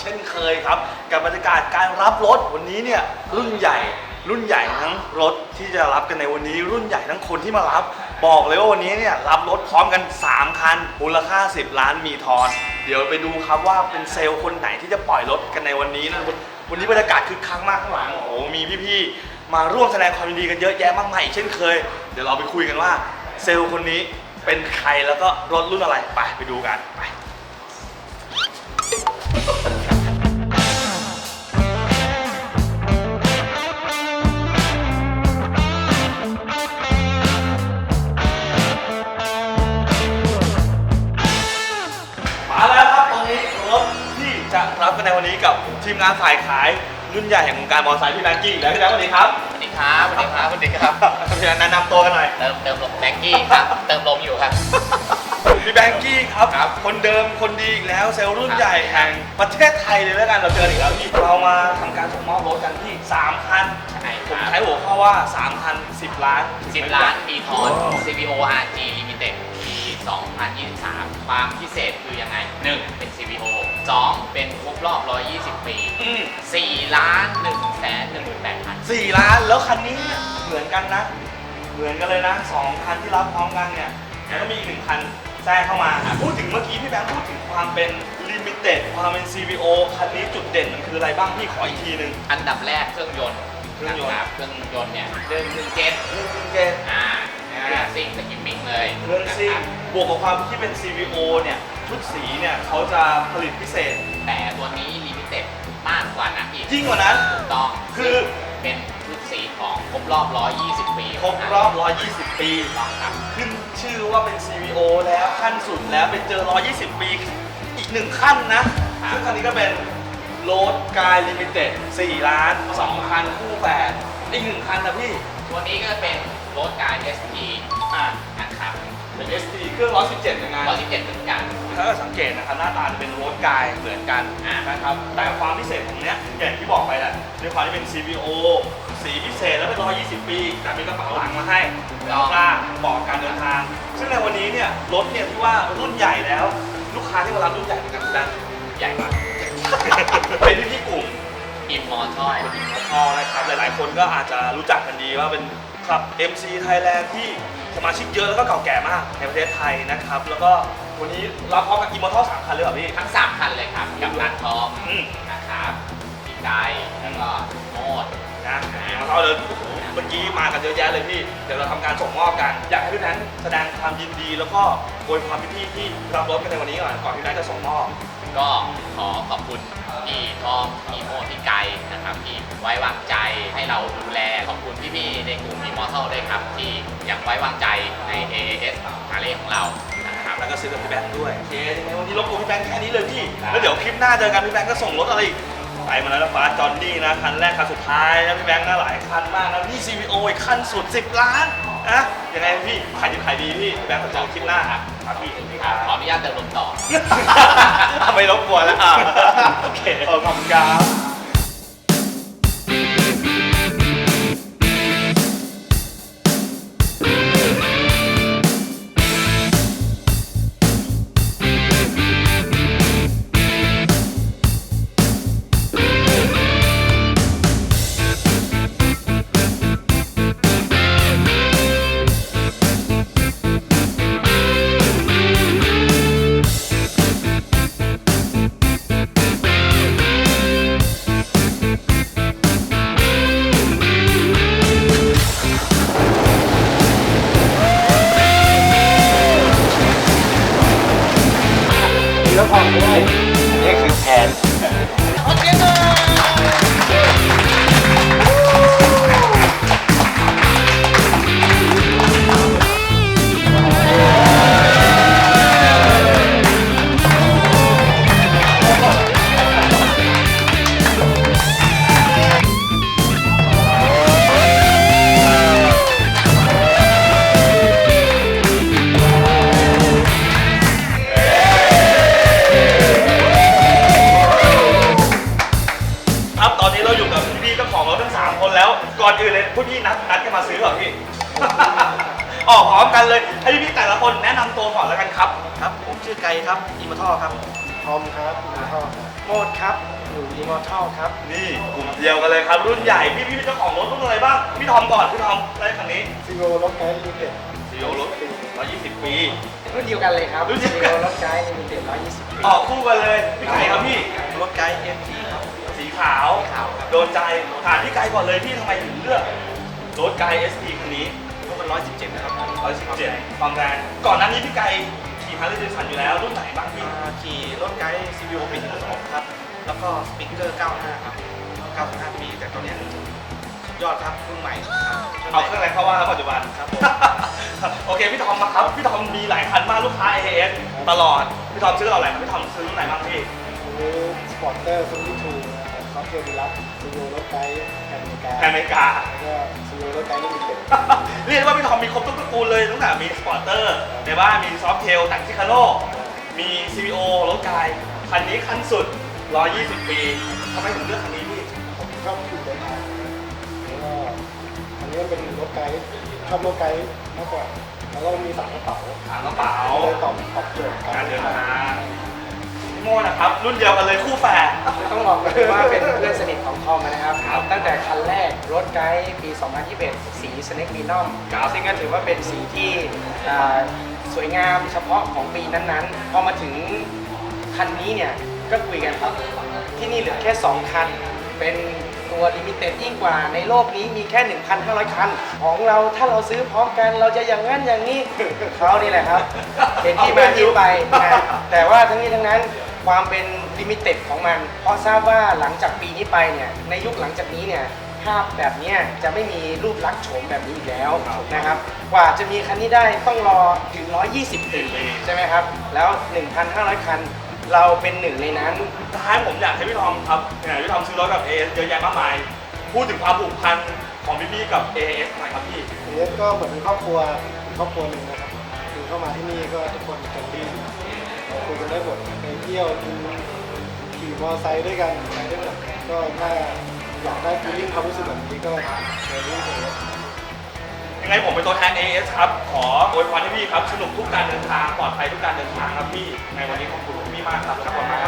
เช่นเคยครับ กับบรรยากาศการรับรถวันนี้เนี่ยรุ่นใหญ่ รุ่นใหญ่ทั้งรถที่จะรับกันในวันนี้ รุ่นใหญ่ทั้งคนที่มารับ บอกเลยว่าวันนี้เนี่ยรับรถพร้อมกัน 3 คันมูลค่า 10 ล้านมีทอน เดี๋ยวไปดูครับว่าเป็นเซลล์คนไหนที่จะปล่อยรถกันในวันนี้นะวันวันนี้บรรยากาศคึกคักมากข้างหลังโอ้โหมีพี่ๆมาร่วมแสดงความยินดีกันเยอะแยะมากมายอีกเช่นเคย เดี๋ยวเราไปคุยกันว่าเซลล์คนนี้เป็นใครแล้วก็รถรุ่นอะไรไปไปดูกันไป กันในวันนี้กับทีมงานฝ่ายขายรุ่นใหญ่แห่งวงการมอเตอร์ไซค์พี่แบงกี้และพี่แบงค์สวัสดีครับสวัสดีครับสวัสดีครับสวัสดีครับ พี่แบงค์แนะนำตัวกันหน่อย เติมเติมลมแบงกี้ครับ เติมลมอยู่ครับ พี่แบงกี้ครับ ครับคนเดิมคนดีอีกแล้วเซลล์รุ่นใหญ่แห่งประเทศไทยเลยแล้วกันเราเจออีกแล้วพี่เรามาทำการส่งมอบรถกันที่3คันใช่คผมรับใช้หัวข้อว่า3คัน10 ล้าน10ล้านปีทอน CVO RG Limited ปี 2023 ความพิเศษคือยังไง 1. เป็น CVO 2. เป็นครบรอบ 120 ปี อืม4 ล้าน1แสน18พันสี่ล้านแล้วคันนี้เนี่ยเหมือนกันนะ เหมือนกันเลยนะสองคันที่รับพร้อมกันเนี่ยแล้วก็มีอีกหนึ่งคันแทรกเข้ามาอะพูดถึงเมื่อกี้พี่แบงค์พูดถึงความเป็นลิมิเต็ดความเป็น CVO คันนี้จุดเด่นมันคืออะไรบ้างพี่ขออีกทีหนึ่ง อันดับแรกเครื่องยนต์เครื่องยนต์ นะครับเครื่องยนต์เนี่ยเดินหนึ่งเจ็ด เรื่องจริงเกนอ่าเครื่ องซิ่งสกิมมิ่งเลยเรื่องซิ่งนะครับบวกกับความที่เป็น CVO เนี่ยชุดสีเนี่ยเขาจะผลิตพิเศษ แต่ตัวนี้ลิมิเต็ดมากกว่านั้นอีกยิ่งกว่านั้น ถูกต้องคือ เป็นชุดสีของครบรอบ 120 ปีครบรอบ 120 ปี ถูกต้องครับ ขึ้นชื่อว่าเป็น CVO แล้วขั้นสุดแล้วไปเจอ 120 ปี อีกหนึ่งขั้นนะซึ่งคันนี้ก็เป็นโรดกายลิมิเต็ด4ล้าน2คันคู่แฝดอีกหนึ่งคันนะพี่ ตัวนี้ก็เป็น รถการ ST อะนะครับเป็น ST เครื่อง 117เหมือนกัน117เหมือนกันถ้าสังเกตนะครับหน้าตาจะเป็นโรดกายเหมือนกันอ่านะครับแต่ความพิเศษของเนี้ยอย่างที่บอกไปแหละด้วยความที่เป็น CVO สีพิเศษแล้วเป็น 120 ปีแต่มีกระเป๋าหลังมาให้ลองค่าบอกการเดินทาง ซึ่งในวันนี้เนี่ยรถเนี่ยที่ว่ารุ่นใหญ่แล้ว ลูกค้าที่มารับรุ่นใหญ่เหมือนกันนะใหญ่มากเป็นพี่ที่กลุ่มอิมมอร์ทัลพอนะครับหลายๆ คนก็อาจจะรู้จักกันดีว่าเป็น ขับ MC Thailand ที่สมาชิกเยอะแล้วก็เก่าแก่มากในประเทศไทยนะครับ แล้วก็วันนี้รับพร้อมกับอีมอร์ทัลสามคันเลยเหรอพี่ ทั้ง 3 คันเลยครับ กับนันทอมอืม นะครับพี่ไกายแล้วก็โมด นะอีมอร์ทัลเลยโอ้โหเมื่อกี้มากันเยอะแยะเลยพี่ เดี๋ยวเราทำการส่งมอบกัน อยากให้พี่แบงค์แสดงความยินดี แล้วก็อวยพรพี่ๆที่รับรถกันในวันนี้ก่อนก่อนที่แบงค์จะส่งมอบ ก็ขอขอบคุณพี่ทอมพี่โมดพี่ไกายนะครับที่ไว้วางใจให้เราดูแลขอบคุณพี่ๆในกลุ่มอิมมอร์ทัลด้วยครับ ที่ยังไว้วางใจใน AAS ฮาร์เลย์ของเรานะครับแล้วก็ซื้อกับพี่แบงค์ด้วยโอเคยังไงวันนี้รบกวนพี่แบงค์แค่นี้เลยพี่แล้วเดี๋ยวคลิปหน้าเจอกันพี่แบงค์ก็ส่งรถอะไรอีกไปมาแล้วนะฟ้าจอนนี่นะคันแรกคันสุดท้ายนะพี่แบงค์นะหลายคันมากนะนี่ CVO อีกคันสุด 10 ล้านนะยังไงพี่ขายดีขายดีพี่แบงค์ขอเจอคลิปหน้าครับพี่ พี่คครัรับบขออนุญาตเติมลมต่อเอาไม่รบกวนแล้วอะโอเคขอบคุณครับ ก่อนแล้วกันครับ ครับ ผมชื่อไกครับอีมาท่อครับทอมครับคุณพ่อครับโมดครับอยู่ Immortal ครับ นี่กลุ่มเดียวกันเลยครับ รุ่นใหญ่ พี่พี่เจ้าของรถรุ่นอะไรบ้าง พี่ทอมก่อนพี่ทอมได้คันนี้ซีโอรถไกด์ลิมิเต็ดซีโอรถ120ปี รุ่นเดียวกันเลยครับรุ่นเดียวซีกันโอรถไกด์ลิมิเต็ด120ปีออกคู่กันเลย พี่ไก่ครับพี่ รถไกด์ MT ครับ สีขาวขาวครับโดนใจ ถามพี่ไก่ก่อนเลยพี่ทำไมถึงเลือกรถไกด์ ST คันนี้รถมัน 117นะครับ117 ความแรงก่อนหน้านี้พี่ไก่ขี่ฮาร์เลย์เดวิสันอยู่แล้ว รุ่นไหนบ้างพี่อ่าขี่รถไกด์ CVO ปี12ครับ แล้วก็สปิเกอร์ 95 ครับ 95 ปี แต่ตัวเนี้ยสุดยอดครับรุ่นใหม่ครับเอาเครื่องอะไรเข้าว่าครับปัจจุบันครับผมโอเค พี่ทอมมาครับ พี่ทอมมีหลายคันมากลูกค้า AAS ตลอด พี่ทอมซื้อเราอะไรครับพี่ทอมซื้อรุ่นไหนบ้างพี่ซื้อสปอร์เตอร์ซูนิทูซอ ฟต์เทลดีลักซีโอรถไกด์แอเมริกาแอเมริกา แล้วก็ซีโอรถไกด์ลิมิเต็ดเรียกได้ว่าพี่ทอมมีครบทุกตระกูลเลยตั้งแต่มีสปอร์เตอร์ ในบ้านมีซอฟเทลแต่งที่คาโน่มี CVO รถกายคันนี้คันสุด 120 ปีทำไมถึงเลือกคันนี้พี่ผมชอบขี่เดินทางแล้วก็อันนี้มันเป็นรถไกด์ชอบรถไกด์มากกว่า แล้วก็มีสามกระเป๋าถามกระเป๋าก็เลยตอบตอบโจทย์การเดินทางพี่ โมนะครับ รุ่นเดียวกันเลยคู่แฝด ต้องบอกเลยว่าเป็นเพื่อนสนิทของทอมนะครับ ครับตั้งแต่คันแรกรถไกด์ปี 2021 สีสเน็กมีนอมครับซึ่งก็ถือว่าเป็นสีที่อ่าสวยงามเฉพาะของปีนั้นๆ พอมาถึงคันนี้เนี่ย ก็คุยกันครับ ที่นี่เหลือแค่ 2 คัน เป็นตัวลิมิเต็ดยิ่งกว่าในโลกนี้มีแค่ 1,500 คัน ของเราถ้าเราซื้อพร้อมกันเราจะอย่างนั้นอย่างนี้ เขานี่แหละครับ เป็นที่มาที่ไปนะแต่ว่าทั้งนี้ทั้งนั้น ความเป็นลิมิเต็ดของมัน เพราะทราบว่าหลังจากปีนี้ไปเนี่ยในยุคหลังจากนี้เนี่ยภาพแบบเนี้ยจะไม่มีรูปลักษณ์โฉมแบบนี้อีกแล้วนะครับ กว่าจะมีคันนี้ได้ต้องรอถึง 120ปีใช่ไหมครับ แล้ว 1,500 คันเราเป็นหนึ่งในนั้นสุดท้ายผมอยากให้พี่ทอมครับเนี่ยพี่ทอมซื้อรถกับ AAS เยอะแยะมากมาย พูดถึงความผูกพันของพี่ๆกับ AAS หน่อยครับพี่เอสก็เหมือนเป็นครอบครัวครอบครัวหนึ่งนะครับคือเข้ามาที่นี่ก็ทุกคนเต็มที่เรา คุยกันได้หมดไปเที่ยวกินขี่มอเตอร์ไซค์ด้วยกันไปได้หมดก็ถ้าอยากได้ฟีลลิ่งความรู้สึกแบบนี้ก็เชิญที่เอสยังไงผมเป็นตัวแทน AS ครับ ขออวยพรให้พี่ครับ สนุกทุกการเดินทาง ปลอดภัยทุกการเดินทางครับพี่ ในวันนี้ขอบคุณพี่มากครับขอบคุณมาก